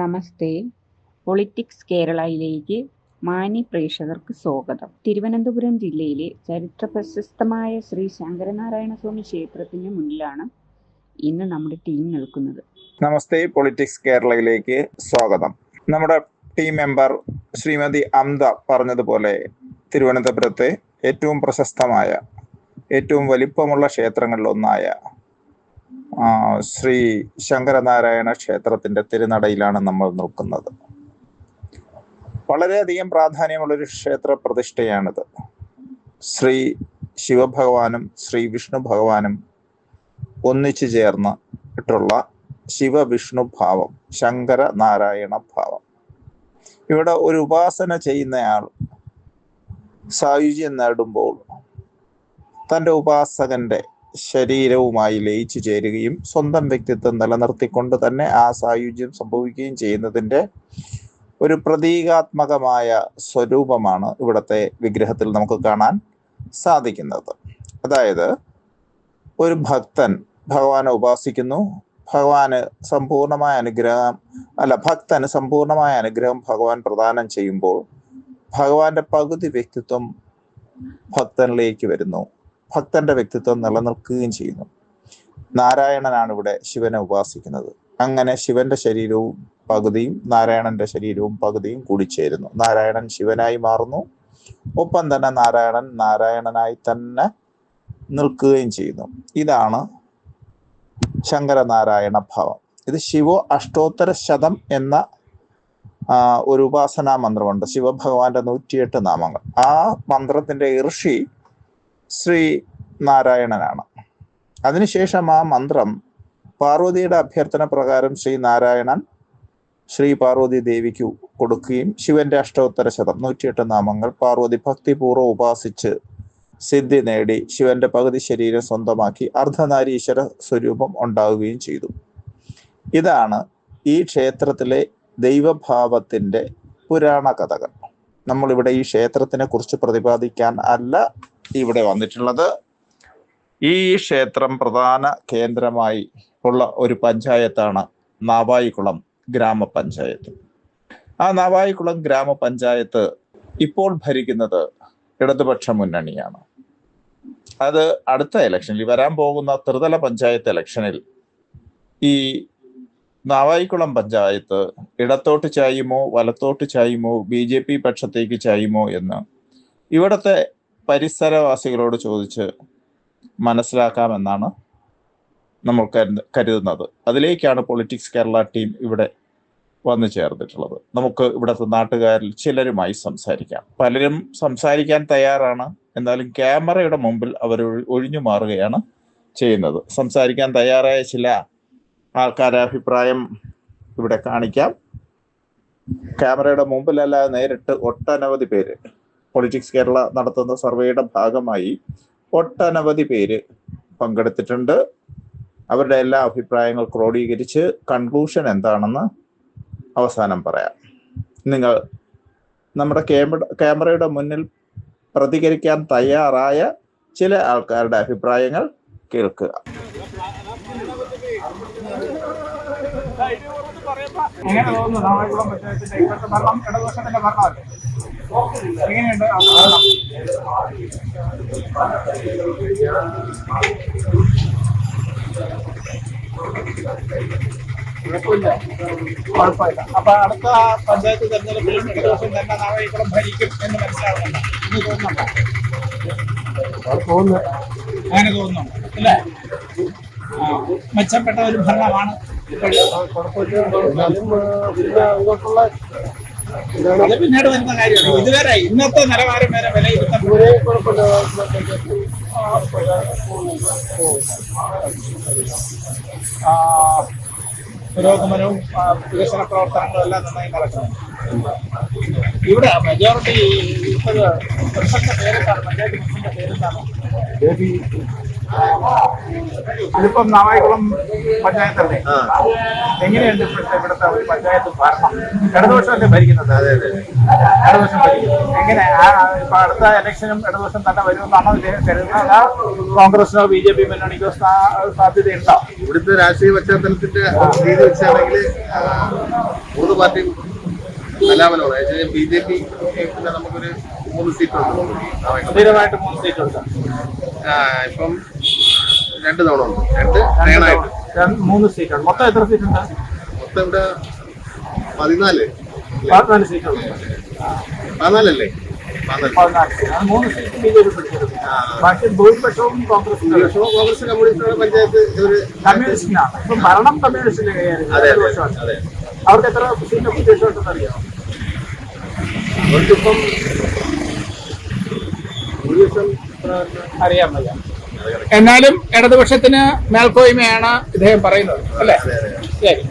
നമസ്തേ. Politics കേരളയിലേക്ക് മാന്യ പ്രേക്ഷകർക്ക് സ്വാഗതം. തിരുവനന്തപുരം ജില്ലയിലെ ചരിത്ര പ്രശസ്തമായ ശ്രീ ശങ്കരനാരായണ സ്വാമി ക്ഷേത്രത്തിന് മുന്നിലാണ് ഇന്ന് നമ്മുടെ ടീം നിൽക്കുന്നത്. നമസ്തേ പൊളിറ്റിക്സ് കേരളയിലേക്ക് സ്വാഗതം. നമ്മുടെ ടീം മെമ്പർ ശ്രീമതി അമ്ത പറഞ്ഞതുപോലെ തിരുവനന്തപുരത്തെ ഏറ്റവും പ്രശസ്തമായ ഏറ്റവും വലിപ്പമുള്ള ക്ഷേത്രങ്ങളിലൊന്നായ ശ്രീ ശങ്കരനാരായണ ക്ഷേത്രത്തിന്റെ തിരുനടയിലാണ് നമ്മൾ നിൽക്കുന്നത് വളരെയധികം പ്രാധാന്യമുള്ളൊരു ക്ഷേത്ര പ്രതിഷ്ഠയാണിത്. ശ്രീ ശിവഭഗവാനും ശ്രീ വിഷ്ണു ഭഗവാനും ഒന്നിച്ചു ചേർന്ന് ഇട്ടുള്ള ശിവവിഷ്ണു ഭാവം ശങ്കര നാരായണ ഭാവം. ഇവിടെ ഒരു ഉപാസന ചെയ്യുന്നയാൾ സായുജ്യം നേടുമ്പോൾ തന്റെ ഉപാസകന്റെ ശരീരവുമായി ലയിച്ചു ചേരുകയും സ്വന്തം വ്യക്തിത്വം നിലനിർത്തിക്കൊണ്ട് തന്നെ ആ സായുജ്യം സംഭവിക്കുകയും ചെയ്യുന്നതിന്റെ ഒരു പ്രതീകാത്മകമായ സ്വരൂപമാണ് ഇവിടുത്തെ വിഗ്രഹത്തിൽ നമുക്ക് കാണാൻ സാധിക്കുന്നത്. അതായത് ഒരു ഭക്തൻ ഭഗവാനെ ഉപാസിക്കുന്നു. ഭഗവാന് സമ്പൂർണമായ അനുഗ്രഹം അല്ല ഭക്തന് സമ്പൂർണമായ അനുഗ്രഹം ഭഗവാൻ പ്രദാനം ചെയ്യുമ്പോൾ ഭഗവാന്റെ പകുതി വ്യക്തിത്വം ഭക്തനിലേക്ക് വരുന്നു. ഭക്തന്റെ വ്യക്തിത്വം നിലനിൽക്കുകയും ചെയ്യുന്നു. നാരായണനാണ് ഇവിടെ ശിവനെ ഉപാസിക്കുന്നത്. അങ്ങനെ ശിവന്റെ ശരീരവും പകുതിയും നാരായണന്റെ ശരീരവും പകുതിയും കൂടിച്ചേരുന്നു. നാരായണൻ ശിവനായി മാറുന്നു. ഒപ്പം തന്നെ നാരായണൻ നാരായണനായി തന്നെ നിൽക്കുകയും ചെയ്യുന്നു. ഇതാണ് ശങ്കരനാരായണ ഭാവം. ഇത് ശിവോ അഷ്ടോത്തര ശതം എന്ന ഒരു ഉപാസനാ മന്ത്രമുണ്ട്. ശിവഭഗവാന്റെ നൂറ്റിയെട്ട് നാമങ്ങൾ. ആ മന്ത്രത്തിന്റെ ഋഷി ശ്രീ നാരായണനാണ് അതിനുശേഷം ആ മന്ത്രം പാർവതിയുടെ അഭ്യർത്ഥന പ്രകാരം ശ്രീ നാരായണൻ ശ്രീ പാർവതി ദേവിക്ക് കൊടുക്കുകയും ശിവന്റെ അഷ്ടോത്തര ശതം നൂറ്റിയെട്ട് നാമങ്ങൾ പാർവതി ഭക്തിപൂർവം ഉപാസിച്ച് സിദ്ധി നേടി ശിവന്റെ പകുതി ശരീരം സ്വന്തമാക്കി അർദ്ധനാരീശ്വര സ്വരൂപം ഉണ്ടാവുകയും ചെയ്തു. ഇതാണ് ഈ ക്ഷേത്രത്തിലെ ദൈവഭാവത്തിന്റെ പുരാണ കഥകൾ നമ്മളിവിടെ ഈ ക്ഷേത്രത്തിനെ കുറിച്ച് പ്രതിപാദിക്കാൻ അല്ല ഇവിടെ വന്നിട്ടുള്ളത്. ഈ ക്ഷേത്രം പ്രധാന കേന്ദ്രമായി ഉള്ള ഒരു പഞ്ചായത്താണ് നാവായിക്കുളം ഗ്രാമപഞ്ചായത്ത്. ആ നാവായിക്കുളം ഗ്രാമപഞ്ചായത്ത് ഇപ്പോൾ ഭരിക്കുന്നത് ഇടതുപക്ഷ മുന്നണിയാണ്. അത് അടുത്ത ഇലക്ഷനിൽ വരാൻ പോകുന്ന ത്രിതല പഞ്ചായത്ത് ഇലക്ഷനിൽ ഈ നാവായിക്കുളം പഞ്ചായത്ത് ഇടത്തോട്ട് ചായുമോ വലത്തോട്ട് ചായുമോ ബി ജെ പി പക്ഷത്തേക്ക് ചായുമോ എന്ന് ഇവിടുത്തെ പരിസരവാസികളോട് ചോദിച്ച് മനസ്സിലാക്കാമെന്നാണ് നമ്മൾ കരുതുന്നത്. അതിലേക്കാണ് പൊളിറ്റിക്സ് കേരള ടീം ഇവിടെ വന്നു ചേർന്നിട്ടുള്ളത്. നമുക്ക് ഇവിടുത്തെ നാട്ടുകാരിൽ ചിലരുമായി സംസാരിക്കാം. പലരും സംസാരിക്കാൻ തയ്യാറാണ്. എന്നാലും ക്യാമറയുടെ മുമ്പിൽ അവർ ഒഴിഞ്ഞു മാറുകയാണ് ചെയ്യുന്നത്. സംസാരിക്കാൻ തയ്യാറായ ചില ആൾക്കാരെ അഭിപ്രായം ഇവിടെ കാണിക്കാം. ക്യാമറയുടെ മുമ്പിലല്ല നേരിട്ട് ഒട്ടനവധി പേര് പൊളിറ്റിക്സ് കേരള നടത്തുന്ന സർവേയുടെ ഭാഗമായി ഒട്ടനവധി പേര് പങ്കെടുത്തിട്ടുണ്ട്. അവരുടെ എല്ലാ അഭിപ്രായങ്ങൾ ക്രോഡീകരിച്ച് കൺക്ലൂഷൻ എന്താണെന്ന് അവസാനം പറയാം. നിങ്ങൾ നമ്മുടെ ക്യാമറ ക്യാമറയുടെ മുന്നിൽ പ്രതികരിക്കാൻ തയ്യാറായ ചില ആൾക്കാരുടെ അഭിപ്രായങ്ങൾ കേൾക്കുക. എങ്ങനെ തോന്നുന്നു നാവായിക്കുളം പഞ്ചായത്തിന്റെ ഇപ്പോഴത്തെ ഭരണം ഇടതുപക്ഷത്തിന്റെ ഭരണമല്ലേ? എങ്ങനെയുണ്ട് ആ ഭരണം? കുഴപ്പമില്ല. അപ്പൊ അടുത്ത പഞ്ചായത്ത് തെരഞ്ഞെടുപ്പിൽ ഇടതുപക്ഷം തന്നെ നാവായിക്കുളം ഭരിക്കും എന്ന് മനസ്സിലാവുന്നുണ്ട്. തോന്നുന്നുണ്ടോ? അങ്ങനെ തോന്നുന്നുണ്ട്? അല്ലേ? മെച്ചപ്പെട്ട ഒരു ഭരണമാണ് അത് പിന്നീട് വരുന്ന കാര്യമാണ് ഇതുവരെ ഇന്നത്തെ നിലവാരം വരെ പുരോഗമനവും വികസന പ്രവർത്തനങ്ങളും എല്ലാം നന്നായി നടക്കുന്നു. ഇവിടെ മെജോറിറ്റി ഇപ്പോഴ് പ്രസിഡന്റ് പേരെന്താണ്? പഞ്ചായത്ത് പ്രസിഡന്റ് പേരെന്താണ്? ഇതിപ്പം നാവായിക്കുളം പഞ്ചായത്തല്ലേ? എങ്ങനെയുണ്ട് ഇപ്പോഴത്തെ ഇവിടുത്തെ ഒരു പഞ്ചായത്ത് ഭരണം? ഇടതുപക്ഷമല്ലേ ഭരിക്കുന്നത്? അതെ അതെ. ഇടതുപക്ഷം ഭരിക്കുന്നത് എങ്ങനെ? ഇപ്പൊ അടുത്ത ഇലക്ഷനും ഇടതുപക്ഷം തന്നെ വരുമെന്നാണോ കരുതുന്നത്? കോൺഗ്രസിനോ ബി ജെ പി മുന്നണിക്കോ സാധ്യതയുണ്ടോ? ഇവിടുത്തെ രാഷ്ട്രീയ പശ്ചാത്തലത്തിന്റെ രീതി വെച്ചാണെങ്കിൽ മൂന്ന് പാർട്ടി കലാപനമാണ്. ബി ജെ പി പിന്നെ നമുക്കൊരു മൂന്ന് സീറ്റ് ഉണ്ട് നാവായിക്കുളം. സ്ഥിരമായിട്ട് മൂന്ന് സീറ്റ് ഉണ്ട് ആ, ഇപ്പം രണ്ട് തവണ ഉണ്ട്. രണ്ട് ട്രെയിനായിട്ട് മൂന്ന് സീറ്റാണ്. മൊത്തം എത്ര സീറ്റ് ഉണ്ട് മൊത്തം ഇവിടെ പതിനാല്. പതിനാല് സീറ്റ്. പതിനാലല്ലേ മൂന്ന് സീറ്റ് ബി ജെ പി ബാക്കി ഭൂരിപക്ഷവും കോൺഗ്രസ് ഭൂരിപക്ഷവും കോൺഗ്രസ് കമ്മ്യൂണിസ്റ്റുകളുടെ പഞ്ചായത്ത് ഒരു കമ്മ്യൂണിസ്റ്റിനാണ്. ഇപ്പം ഭരണം കമ്മ്യൂണിസ്റ്റിന്റെ കൈകാര്യം അതെ അതെ അതെ. അവർക്ക് എത്ര സീറ്റ് ഉണ്ടെന്ന് അറിയാമോ? അവർക്കിപ്പം ഭൂരിപക്ഷം എത്ര? അറിയാൻ വയ്യ. എന്നാലും ഇടതുപക്ഷത്തിന് മേൽക്കോയ്മയാണ് ഇദ്ദേഹം പറയുന്നത് അല്ലേ? ശരി.